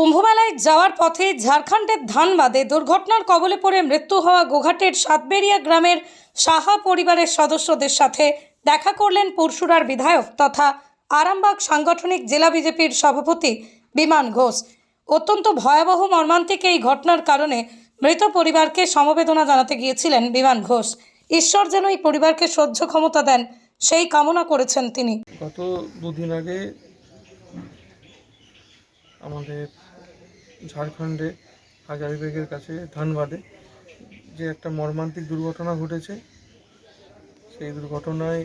কুম্ভমেলায় যাওয়ার পথে ঝাড়খণ্ডের ধানবাদে দুর্ঘটনার কবলে পড়ে মৃত্যু হওয়া গোঘাটের সাতবেরিয়া গ্রামের সাহা পরিবারের সদস্যদের সাথে দেখা করলেন পরশুরার বিধায়ক তথা আরামবাগ সাংগঠনিক জেলা বিজেপির সভাপতি বিমান ঘোষ। অত্যন্ত ভয়াবহ মর্মান্তিক এই ঘটনার কারণে মৃত পরিবারকে সমবেদনা জানাতে গিয়েছিলেন বিমান ঘোষ। ঈশ্বর যেন এই পরিবারকে সহ্য ক্ষমতা দেন, সেই কামনা করেছেন তিনি। গত দুদিন আগে আমাদের ঝাড়খণ্ডে হাজারিবাগের কাছে ধানবাদে যে একটা মর্মান্তিক দুর্ঘটনা ঘটেছে, সেই দুর্ঘটনায়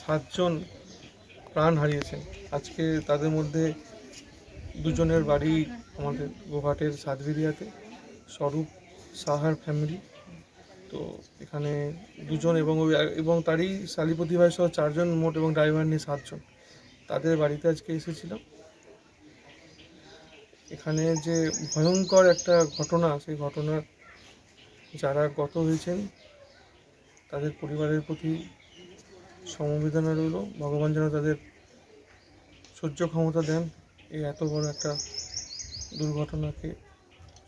সাতজন প্রাণ হারিয়েছেন। আজকে তাদের মধ্যে দুজনের বাড়ি আমাদের গোঘাটের সাতবিরিয়াতে স্বরূপ সাহার ফ্যামিলি। তো এখানে দুজন এবং এবং তারই শালীপতি ভাই সহ চারজন মোট এবং ড্রাইভার নিয়ে সাতজন। তাদের বাড়িতে আজকে এসেছিলাম। এখানে যে ভয়ঙ্কর একটা ঘটনা, সেই ঘটনার যারা গত হয়েছেন, তাদের পরিবারের প্রতি সমবেদনা রইল। ভগবান যেন তাদের সহ্য ক্ষমতা দেন এই এত বড় একটা দুর্ঘটনাকে